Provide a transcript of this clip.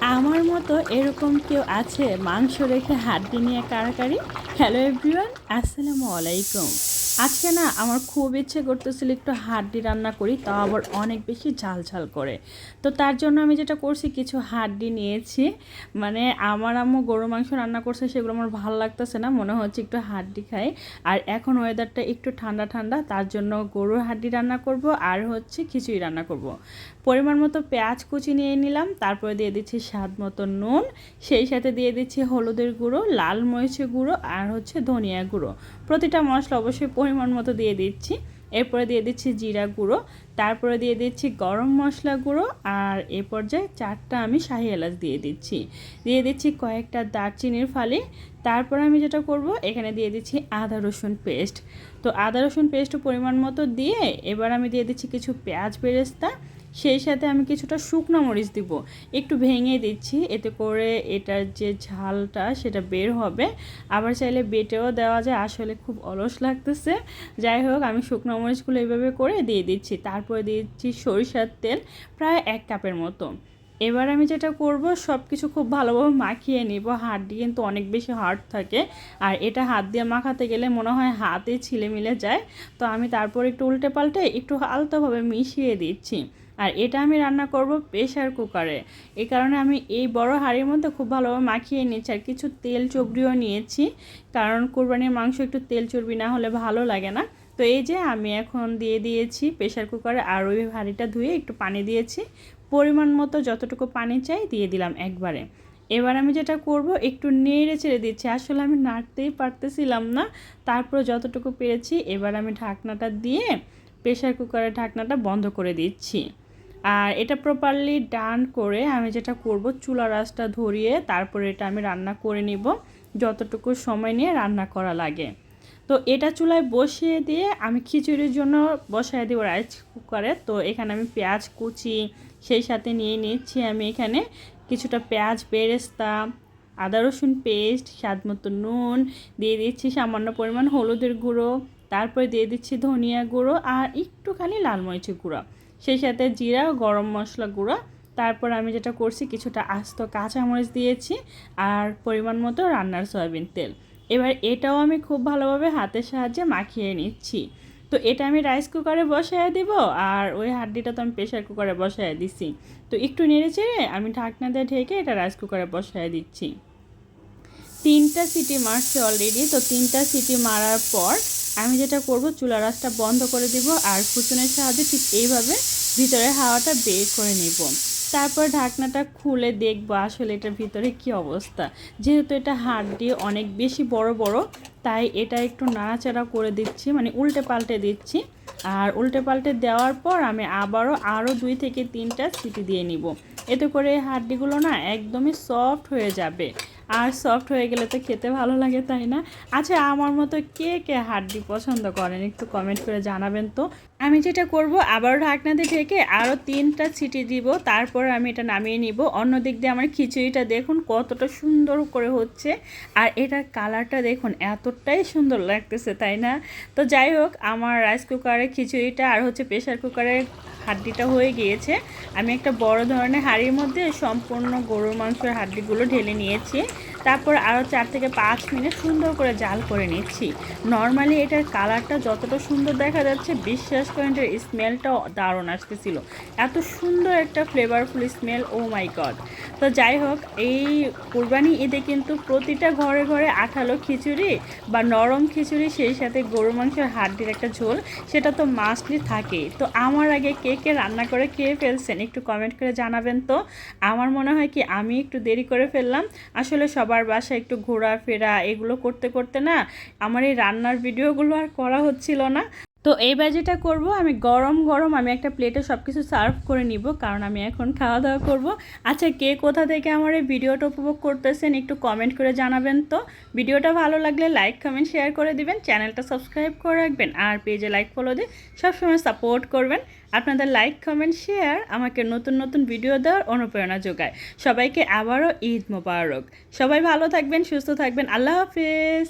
আমার মতো এরকম কেউ আছে? মাংস রেখে হাড্ডি নিয়ে কারাকারি হ্যালো এভরিওয়ান আসসালামু আলাইকুম। আজকে না আমার খুব ইচ্ছে করতেছিল একটু হাড্ডি রান্না করি, তাও আবার অনেক বেশি ঝাল ঝাল করে। তো তার জন্য আমি যেটা করছি, কিছু হাড্ডি নিয়েছি। মানে আমার আম্মু গরু মাংস রান্না করছে, সেগুলো আমার ভালো লাগতেছে না, মনে হচ্ছে একটু হাড্ডি খাই। আর এখন ওয়েদারটা একটু ঠান্ডা ঠান্ডা, তার জন্য গরুর হাড্ডি রান্না করব, আর হচ্ছে খিচুড়ি রান্না করব। পরিমাণ মতো পেঁয়াজ কুচি নিয়ে নিলাম, তারপরে দিয়ে দিচ্ছি স্বাদ মতো নুন, সেই সাথে দিয়ে দিচ্ছি হলুদের গুঁড়ো, লাল মরিচের গুঁড়ো আর হচ্ছে ধনিয়া গুঁড়ো। প্রতিটা মশলা অবশ্যই পরিমাণ মতো দিয়ে দিচ্ছি। এরপরে দিয়ে দিচ্ছি জিরা গুঁড়ো, তারপরে দিয়ে দিচ্ছি গরম মশলা গুঁড়ো আর এ পর্যায়ে চারটা আমি শাহি এলাচ দিয়ে দিচ্ছি। দিয়ে দিচ্ছি কয়েকটা দারচিনির ফালি, তারপর আমি যেটা করব, এখানে দিয়ে দিচ্ছি আদা রসুন পেস্ট। তো আদা রসুন পেস্ট পরিমাণ মতো দিয়ে এবার আমি দিয়ে দিচ্ছি কিছু পেঁয়াজ বেরেস্তা সেই সাথে আমি কিছুটা শুকনো মরিচ দিব। একটু ভেঙে দিচ্ছি, এতে করে এটার যে ঝালটা সেটা বের হবে। আবার চাইলে বেটেও দেওয়া যায়, আসলে খুব অলস লাগতেছে। যাই হোক, আমি শুকনো মরিচগুলো এইভাবে করে দিয়ে দিচ্ছি। তারপরে দিচ্ছি সরিষার তেল, প্রায় এক কাপের মতো। এবার আমি যেটা করব সব কিছু খুব ভালোভাবে মাখিয়ে নিব। হাড্ডি কিন্তু অনেক বেশি হার্ড থাকে। আর এটা হাত দিয়ে মাখাতে গেলে মনে হয় হাতে ছিলে মিলে যায়। তো আমি তারপর একটু উল্টে পাল্টে একটু হালকাভাবে মিশিয়ে দিচ্ছি। আর এটা আমি রান্না করব প্রেশার কুকারে। এই কারণে আমি এই বড় হাঁড়ির মধ্যে খুব ভালোভাবে মাখিয়ে নিয়েছি আর কিছু তেল চর্বিও নিয়েছি। কারণ কোরবানির মাংস একটু তেল চর্বি না হলে ভালো লাগে না। তো এই যে আমি এখন দিয়ে দিয়েছি প্রেশার কুকারে আর ওই হাঁড়িটা ধুয়ে একটু পানি দিয়েছি। পরিমাণ মতো যতটুকু পানি চাই দিয়ে দিলাম একবারে। এবার আমি যেটা করব একটু নেড়ে ছেড়ে দিচ্ছি। আসলে আমি নাড়তেই পারতেছিলাম না। তারপর যতটুকু পেরেছি এবার আমি ঢাকনাটা দিয়ে প্রেশার কুকারের ঢাকনাটা বন্ধ করে দিচ্ছি। আর এটা প্রপারলি ডান করে আমি যেটা করব, চুলা রাসটা ধরিয়ে তারপরে এটা আমি রান্না করে নিব, যতটুকু সময় নিয়ে রান্না করা লাগে। তো এটা চুলায় বসিয়ে দিয়ে আমি খিচুড়ির জন্য বসাই দেবো রাইস কুকারে তো এখানে আমি পেঁয়াজ কুচি সেই সাথে নিয়ে নিচ্ছি আমি এখানে কিছুটা পেঁয়াজ, বেরেস্তা, আদা রসুন পেস্ট স্বাদ মতো নুন, দিয়ে দিচ্ছি সামান্য পরিমাণ হলুদের গুঁড়ো, তারপরে দিয়ে দিচ্ছি ধনিয়া গুঁড়ো আর একটুখানি লাল মরিচের গুঁড়ো। সেই সাথে জিরা, গরম মশলা গুঁড়ো। তারপর আমি যেটা করছি, কিছুটা আস্ত কাঁচামরিচ দিয়েছি আর পরিমাণ মতো রান্নার সয়াবিন তেল। এবার এটাও আমি খুব ভালোভাবে হাতের সাহায্যে মাখিয়ে নিচ্ছি। তো এটা আমি রাইস কুকারে বসায় দিব আর ওই হাড্ডিটা তো আমি প্রেশার কুকারে বসায় দিচ্ছি তো একটু নেড়ে চেড়ে আমি ঢাকনা দিয়ে ঢেকে এটা রাইস কুকারে বসায় দিচ্ছি। তিনটা সিটি মারছে অলরেডি তো তিনটা সিটি মারার পর আমি যেটা করব চুলা রাসটা বন্ধ করে দিব আর কুচনের সাহায্যে ঠিক এইভাবে ভিতরে হাওয়াটা বের করে নেব। তারপর ঢাকনাটা খুলে দেখব আসলে এটার ভিতরে কি অবস্থা। যেহেতু এটা হাড্ডি অনেক বেশি বড় বড়, তাই এটা একটু নাড়াচাড়া করে দিচ্ছি মানে উল্টে পাল্টে দিচ্ছি। আর উল্টে পাল্টে দেওয়ার পর আমি আবারও আরও দুই থেকে তিনটা সিটি দিয়ে নিব। এতে করে হাড্ডিগুলো না একদমই সফট হয়ে যাবে। আর সফট হয়ে গেলে তো খেতে ভালো লাগে, তাই না? আচ্ছা আমার মতো কে কে হাড্ডি পছন্দ করেন? একটু কমেন্ট করে জানাবেন তো। আমি যেটা করব আবার ঢাকনাতে ঢেকে আরও তিনটা ছিটি দিব, তারপর আমি এটা নামিয়ে নিব। অন্য দিক দিয়ে আমার খিচুড়িটা দেখুন কতটা সুন্দর করে হচ্ছে। আর এটার কালারটা দেখুন এতটাই সুন্দর লাগতেছে, তাই না? তো যাই হোক, আমার রাইস কুকারে খিচুড়িটা আর হচ্ছে প্রেশার কুকারে হাড্ডিটা হয়ে গিয়েছে। আমি একটা বড় ধরনের হাড়ির মধ্যে সম্পূর্ণ গরুর মাংসের হাড্ডিগুলো ঢেলে নিয়েছি। তারপর আরও চার থেকে পাঁচ মিনিট সুন্দর করে জাল করে নিচ্ছি। নর্মালি এটার কালারটা যতটা সুন্দর দেখা যাচ্ছে, বিশ্বাস করেন এটার স্মেলটাও দারুণ আসতেছিল। এত সুন্দর একটা flavourful smell oh my god তো যাই হোক, এই কোরবানি ঈদে কিন্তু প্রতিটা ঘরে ঘরে আঠালো খিচুড়ি বা নরম খিচুড়ি, সেই সাথে গরু মাংসের হাড্ডির একটা ঝোল, সেটা তো মাস্টলি থাকেই। তো আমার আগে কে কে রান্না করে খেয়ে ফেলছেন একটু কমেন্ট করে জানাবেন তো। আমার মনে হয় কি আমি একটু দেরি করে ফেললাম। আসলে সবার বাসায় একটু ঘোরাফেরা এগুলো করতে করতে না আমার এই রান্নার ভিডিওগুলো আর করা হচ্ছিল না। তো এইবার যেটা করব, আমি গরম গরম আমি একটা প্লেটে সব কিছু সার্ভ করে নিব, কারণ আমি এখন খাওয়া দাওয়া করব। আচ্ছা কে কোথা থেকে আমার এই ভিডিওটা উপভোগ করতেছেন একটু কমেন্ট করে জানাবেন তো। ভিডিওটা ভালো লাগলে লাইক কমেন্ট শেয়ার করে দিবেন, চ্যানেলটা সাবস্ক্রাইব করে রাখবেন, আর পেজে লাইক ফলো দিয়ে সবসময় সাপোর্ট করবেন। আপনাদের লাইক কমেন্ট শেয়ার আমাকে নতুন নতুন ভিডিও দেওয়ার অনুপ্রেরণা যোগায়। সবাইকে আবারও ঈদ মোবারক। সবাই ভালো থাকবেন, সুস্থ থাকবেন। আল্লাহ হাফেজ।